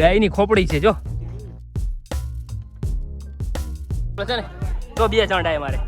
ગાયની ખોપડી છે જો. છે ને તો બે ચંડાય મારે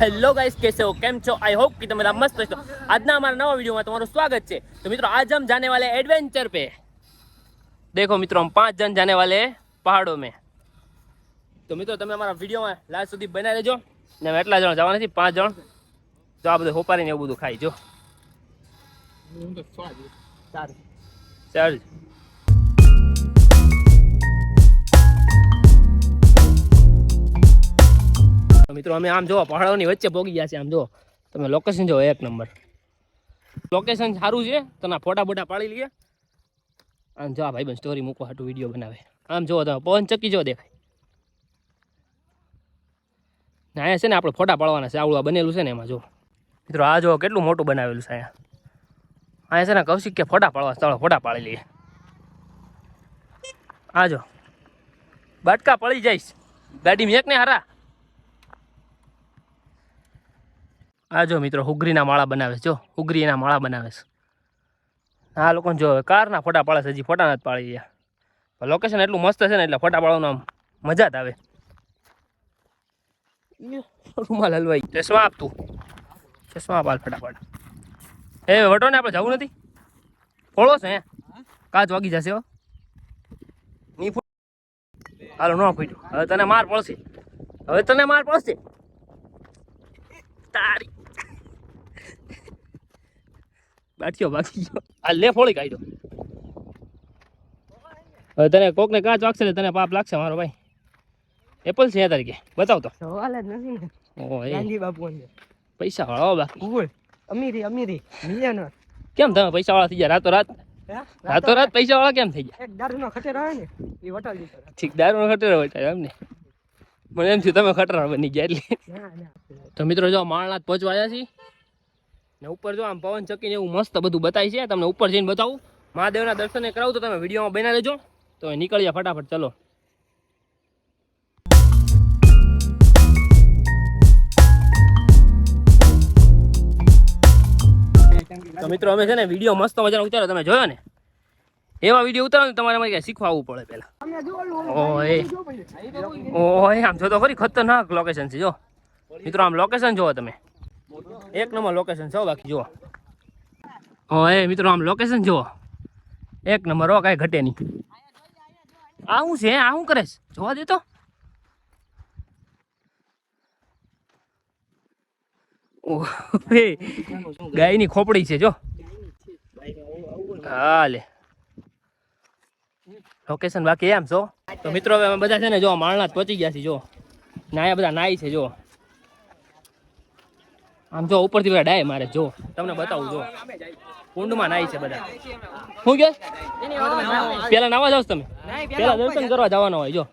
હેલો ગાઈસ કેસે હો? કેમ છો? આઈ હોપ કે તમે બધા મસ્ત છો આજના અમારા નવા વિડીયોમાં તમારું સ્વાગત છે. તો મિત્રો આજ હમ જાને વાલે એડવેન્ચર પે. દેખો મિત્રો હમ પાંચ જણ જાને વાલે પહાડો મે. તો મિત્રો તમે અમારા વિડીયોમાં લાસ્ટ સુધી બનાવી લેજો ને અમે એટલા જણ જવા નથી પાંચ જણ. તો આ બધું હોપારીને એવું બધું ખાઈ, જો. ચાર્જ મિત્રો, અમે આમ જો પહાડોની વચ્ચે પોગી ગયા છે આમ જો તમે લોકેશન જો એક નંબર. લોકેશન સારું છે, તને ફોટા બોટા પાડી લઈએ. આમ જો આ ભાઈ સ્ટોરી મૂકવા હાટું વીડિયો બનાવે. આમ જો તમે પવન ચકી જો દેખાય. ને અહીંયા છે ને આપણે ફોટા પાડવાના છે આવડું બનેલું છે ને એમાં, જો. મિત્રો, આ જો કેટલું મોટું બનાવેલું છે અહીંયા. અહીંયા છે ને કૌશિક કે ફોટા પાડવા ચાલો ફોટા પાડી લઈએ. આ જો. બાટકા પડી જઈશ ગાડી મેક ને હારા. આ જો મિત્રો હુગરીના માળા બનાવે જો. હુગરીના માળા બનાવે છે. આ લોકોને જો કારના ફોટા પાડે છે, હજી ફોટા નથી પાડી ગયા લોકેશન એટલું મસ્ત છે ને, એટલે ફોટા પાડવાનું આમ મજા જ આવે. રૂમાલ હલવાઈ. ચશ્મા આપ તું. ચશ્મા આપ ફટાફટ. એ વટો ને આપણે જવું નથી? ફોળો છે કાચ વાગી જશે હો. ની હાલો, ન ફૂટ્યો. હવે તને માર પડશે. હવે તને માર પડશે. તારી. બાટકીઓ બાકી ગયો. આ લે ફોળી કાઢ્યો. હવે તને કોકને કાચ વાગશે તને પાપ લાગશે મારો ભાઈ. એપલ છે તારીખે બતાવ તો. સવાલ જ નથી ને. એ. ગાંધી બાપુ પૈસા વાળો બાકી ભૂગોળ અમીરી અમીરી. મિલિયનર. કેમ તમે પૈસા વાળા થઈ ગયા? રાતો રાત? રાતો રાત? પૈસા વાળા કેમ થઈ ગયા? એક દારૂનો ખટેરો હોય ને એ વટાલ દીધો ઠીક દારૂ ખતરો હોય એમ ને? મને એમ થયું તમે ખટરા બની ગયા એટલે. ના ના. તો મિત્રો જો માળનાથ પહોંચવા આવ્યા છીએ. ને ઉપર જો આમ પવન ચક્કીને એવું મસ્ત બધું બતાવી છે. તમને ઉપર જઈને બતાવું. મહાદેવના દર્શને કરાવું તો તમે વિડીયોમાં બનાવી લેજો તો હવે નીકળ્યા ફટાફટ ચલો. તો મિત્રો, અમે છે ને વીડિયો મસ્ત મજાનો ઉતાર્યો, તમે જોયો ને? એવા વીડિયો ઉતારો ને તમારે મારે ક્યાંય શીખવા આવવું પડે પેલા ઓહે આમ જો તો ખરી ખતરનાક લોકેશન છે, જો. મિત્રો, આમ લોકેશન જોવો તમે. એક નંબર લોકેશન છો બાકી, જુઓ. ઓહે મિત્રો, આમ લોકેશન જુઓ. એક નંબર હો, કાંઈ ઘટે નહીં. આવું છે? આ શું કરે છે? જોવા દે તો ઓહે, ગાયની ખોપડી છે, જો. હાલે. લોકેશન બાકી એમ છો તો મિત્રો, હવે બધા છે ને, જો, માળના પહોંચી ગયા છે જો. નાયા બધા નાય છે, જો. આમ જો, ઉપરથી બધા ડાય મારે, જો. તમને બતાવું, જો. કુંડમાં નાય છે બધા. શું કે પેલા નાવા જાવ તમે? પેલા દર્શન કરવા જવાના હોય, જો.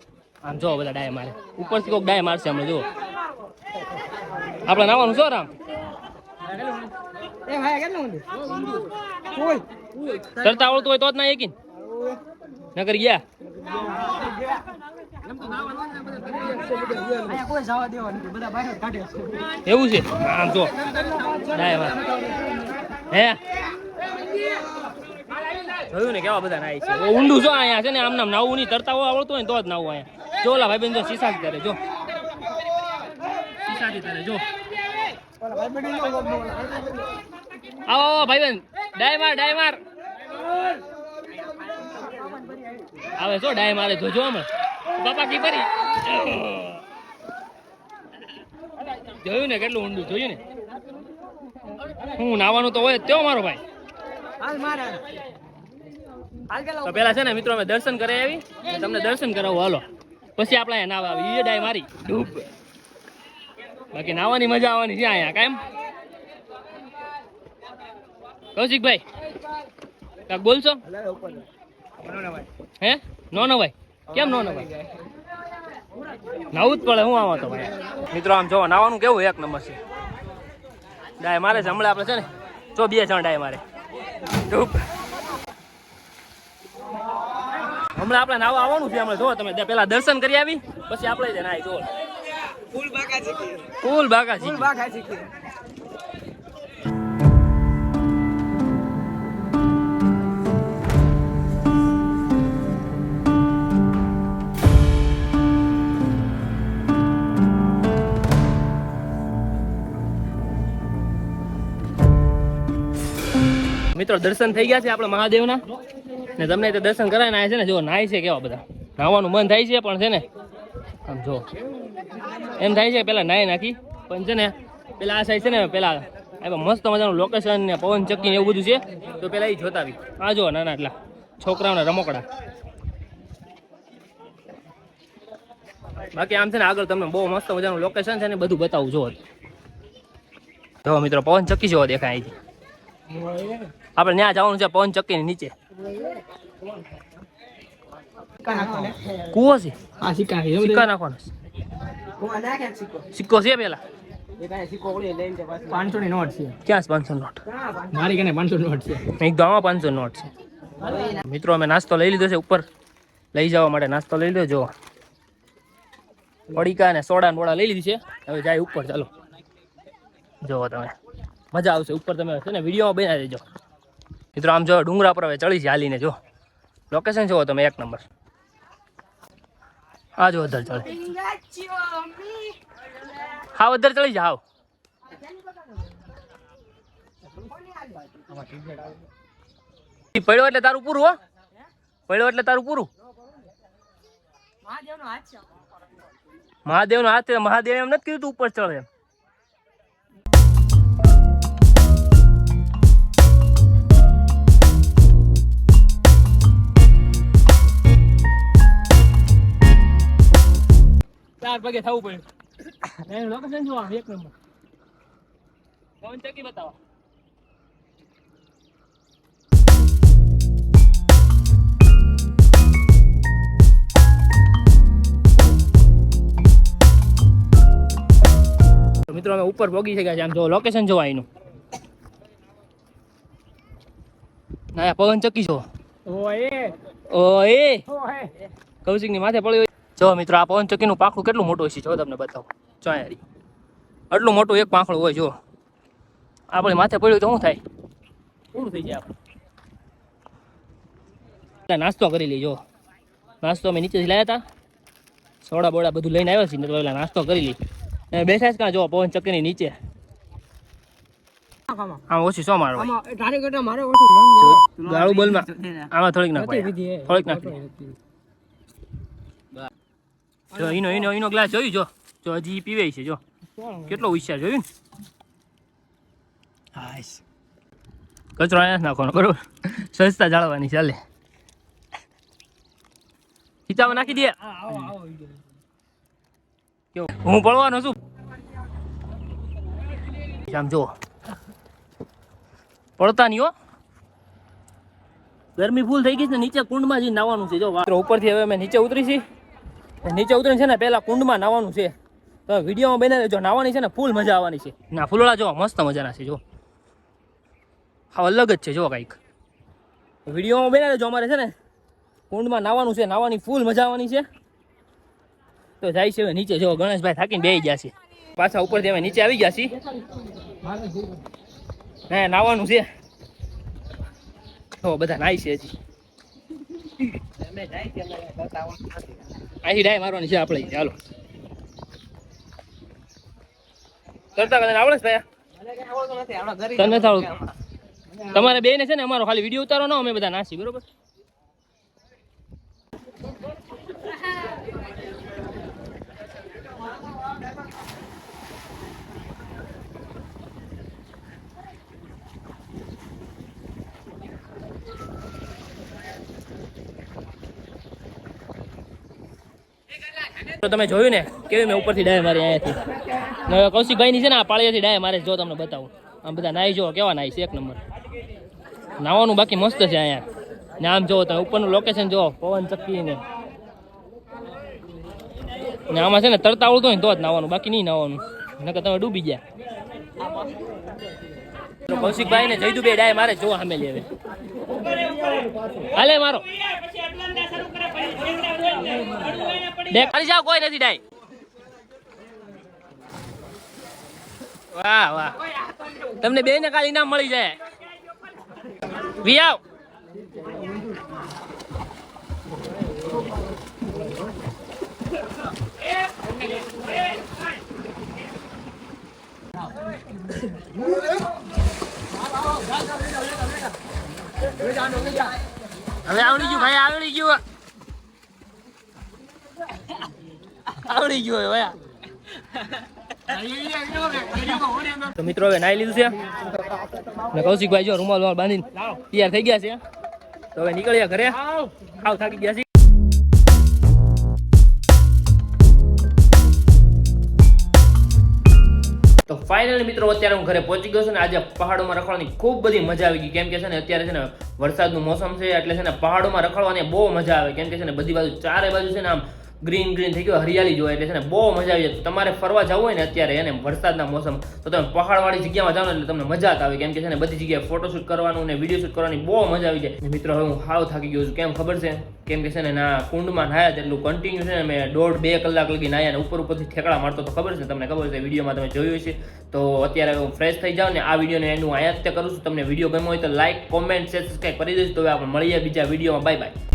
આમ જો, બધા ડાય મારે. ઉપરથી કોઈક ડાય મારશે હમણાં, જો. આપણે નાવાનું છો રામ એ ભાઈ કેટલું ઊંડું ફૂલ તરતા આવડતું હોય તો જ ના એક નગર ગયા. અહીંયા કોઈ જવા દેવા નથી બધા બહાર જ કાઢે છે. એવું છે? આમ જો. હે? જોયું ને કેવા બધા નાય છે. ઊંડું જો અહીંયા છે ને આમ નામ નાવું નહીં. તરતા હોય આવડતું હોય ને તો જ નાવું અહીંયા. જો ઓલા ભાઈ જો. સીસા કરે જો. કરે જો ભાઈ બની લો આવો આવો ભાઈબંધ. ડાય માર ડાય માર. આવે છો ડાય મારે જોજો હમણાં. બાપા કીપરી જોયું ને કેટલું ઊંડું જોયું ને? હું નાવાનું તો હોય તેવો મારો ભાઈ. તો પેલા છે ને મિત્રો અમે દર્શન કરે આવી. તમને દર્શન કરાવું હાલો. પછી આપણે નાવા આવી. ડાય મારી. ડૂબ બાકી નાવાની મજા આવવાની છે અહીંયા કાયમ કૌશિકભાઈ કાક બોલશો હે? નો નવાય. કેમ નો નવાય? નવું જ પડે હું આવો તો ભાઈ. મિત્રો આમ જો નાવાનું કેવું? એક નંબર છે. ડાય મારે છે હમણાં આપણે છે ને જો બે જણ ડાય મારે. હમણાં આપણે નાવા આવવાનું છે હમણાં જો તમે પેલા દર્શન કરી આવી પછી આપણે જ નાઈ જો ફૂલ બાકા શીખી ફૂલ બાકાજી ફૂલ બાકા મિત્રો, દર્શન થઈ ગયા છે આપણે મહાદેવના. ને તમને તો દર્શન કરાવીને આવ્યા છે ને જો નાય છે કેવા બધા. નાવાનું મન થાય છે પણ છે ને, આમ જો એમ થાય છે પેલા નાય નાખી, પણ છે ને, પેલા આ સાઈડ છે ને, પેલા મસ્ત મજાનું લોકેશન ને પવન ચક્કી ને એવું બધું છે, તો પેલા એ જોતા આવી આ જો નાના એટલા છોકરાઓના રમકડા. બાકી આમ છે ને, આગળ તમને બહુ મસ્ત મજાનું લોકેશન છે ને, બધું બતાવું જો મિત્રો, પવન ચક્કી જેવો દેખાય અહીંથી. આપણે ત્યાં જવાનું છે પવન ચક્કી ની નીચે. કૂવો છે? સિક્કા નાખવાનો. સિક્કો છે પેલા. એ કાંઈ સિક્કો ઓળી લઈને તે પાછું પાંચસો ની નોટ છે. ક્યાં પાંચસો નોટ? મારી કને પાંચસો નોટ છે. એક તો પાંચસો નોટ છે. મિત્રો અમે નાસ્તો લઈ લીધો છે ઉપર. લઈ જવા માટે નાસ્તો લઈ લીધો જો પડીકા ને સોડા ને બોડા લઈ લીધી છે. હવે જાય ઉપર ચાલો. જોવો તમે. મજા આવશે ઉપર તમે છે ને વિડીયોમાં બનાવી દેજો. મિત્રો આમ જો ડુંગરા પર હવે ચડી છે હાલીને જો. લોકેશન જોવો તમે એક નંબર. આ જો અધર ચડે. હા અધર ચડી જાઓ પડ્યો એટલે તારું પૂરું હો. પડ્યો એટલે તારું પૂરું. મહાદેવનો હાથ છે. મહાદેવ નો હાથ. મહાદેવ એમ નથી કીધું તું ઉપર ચડે એમ. પગે થવું પડ્યું એનું લોકેશન જોવા એક નંબર પવન ચકી બતાવો. મિત્રો અમે ઉપર પોગી શક્યા છે આમ જો લોકેશન જોવા એનું ના પવન છો જો. ઓય. ઓએ ઓય. કૌશિકની માથે પડ્યો જો મિત્રો આ પવન ચક્કીનું પાંખડું કેટલું મોટું છે જો તમને બતાવો. જો અહીંયા આટલું મોટું એક પાંખડું હોય જો. આપણે માથે પડ્યું તો શું થાય? પૂરું થઈ જાય આપણે. નાસ્તો કરી લઈ જો નાસ્તો અમે નીચેથી લાવ્યા હતા સોડા બોડા બધું લઈને આવ્યા છીએ ને પેલા નાસ્તો કરી લઈ અને બેસા જ કાં જો પવન ચક્કીની નીચે આમાં ઓછી સો મારો આમાં બોલમાં થોડીક નાખો. થોડીક નાખી. જો એનો એનો એનો ગ્લાસ જોયું જો. જો હજી પીવે છે જો. કેટલો હોશિયાર જોયું ને? કચરો અહીંયા નાખવાનો બરોબર? સ્વચ્છતા જાળવવાની ચાલે ખીચામાં નાખી દે. હા, પડવાનો છું. આમ જો. પડતા નહીં હો. ગરમી ફૂલ થઈ ગઈ છે નીચે કુંડમાં જઈને નાવાનું છે જો. ઉપરથી હવે અમે નીચે ઉતરી છીએ નીચે ઉતરીને છે ને પહેલા કુંડમાં નાવાનું છે. તો વિડીયોમાં બનાવી જો નાવાની છે ને ફૂલ મજા આવવાની છે. ના ફૂલોડા જો મસ્ત મજાના છે જો. હા અલગ જ છે જો કંઈક. વિડીયોમાં બનાવી જો અમારે છે ને. કુંડમાં નાવાનું છે નાવાની ફૂલ મજા આવવાની છે. તો જાય છે હવે નીચે. જો ગણેશભાઈ થાકીને બેસી ગયા છે. પાછા ઉપરથી અમે નીચે આવી ગયા છીએ. હે નાવાનું છે. તો બધા નાય છે હજી. અહીંથી ડાય મારવાની છે આપણે. ચાલો કરતા કરતા આવડે છે તને આવડતું? તમારે બે ને છે ને અમારો ખાલી વીડિયો ઉતારો ના અમે બધા નાસી બરોબર? તો તમે જોયું ને? કેવી મેં ઉપરથી ડાય મારી અહીંયાથી. કૌશિક કૌશિકભાઈની છે ને, આ પાળીયાથી ડાય મારે જો તમને બતાવું. આમ બધા નાહી જો કેવા નાહી છે, એક નંબર. નાવાનું બાકી મસ્ત છે અહીંયા. ને આમ જોવો તમે ઉપરનું લોકેશન જોવો પવન ચક્કી ને ને આમાં છે ને, તરતા આવડતું હોય તો જ નાવાનું, બાકી નહીં નાવાનું. નકર તમે ડૂબી ગયા. કૌશિકભાઈ ને જયદુ બે ડાય મારે જોવા સામે લેવે હાલે મારો. બે ખાલી જાઓ, કોઈ નથી ડાય. વાહ વાહ. તમને બે ને કાલ ઇનામ મળી જાય. વિયાવ હવે આવડી ગયું, ભાઈ, આવડી ગયું. આવડી ગયો હોય તો મિત્રો, હવે નાઈ લીધું છે. ને કૌશિકભાઈ જો રૂમાલ રૂમાલ બાંધીને તૈયાર થઈ ગયા છે. તો હવે નીકળ્યા ઘરે. આવ થાકી ગયા છે તો ફાઇનલી મિત્રો, અત્યારે હું ઘરે પહોંચી ગયો છું ને આજે પહાડોમાં રખડવાની ખૂબ બધી મજા આવી ગઈ. કેમ કે છે ને, અત્યારે છે ને, વરસાદનું મોસમ છે, એટલે છે ને, પહાડોમાં રખડવાની બહુ મજા આવે. કેમ કે છે ને, બધી બાજુ ચારે બાજુ છે ને, આમ ગ્રીન ગ્રીન થઈ ગયું, હરિયાળી જોવાય એટલે છે ને, બહુ મજા આવી જાય. તમારે ફરવા જવું હોય ને અત્યારે, એને વરસાદના મોસમ, તો તમે પહાડવાળી જગ્યામાં જાઓ ને એટલે તમને મજા આવે. કેમ કે છે ને, બધી જગ્યાએ ફોટોશૂટ કરવાનું ને વીડિયો શૂટ કરવાની બહુ મજા આવી જાય. મિત્રો, હવે હું હાવ થાકી ગયો છું. કેમ ખબર છે? કેમ કે છે ને, ના, કુંડમાં નાયા તેટલું કન્ટિન્યુ છે ને, મેં દોઢ બે કલાક લગી નાયા ને, ઉપર ઉપરથી ઠેકડા મારતો તો ખબર છે? તમને ખબર છે, વિડીયોમાં તમે જોયું છે તો અત્યારે હું ફ્રેશ થઈ જાઉં ને, આ વિડીયોને એનું આયાત કરું છું. તમને વીડિયો ગમ્યો હોય તો લાઈક કોમેન્ટ શેર સબસ્ક્રાઈબ કરી દઈશ તો હવે આપણે મળીએ બીજા વિડીયોમાં. Bye bye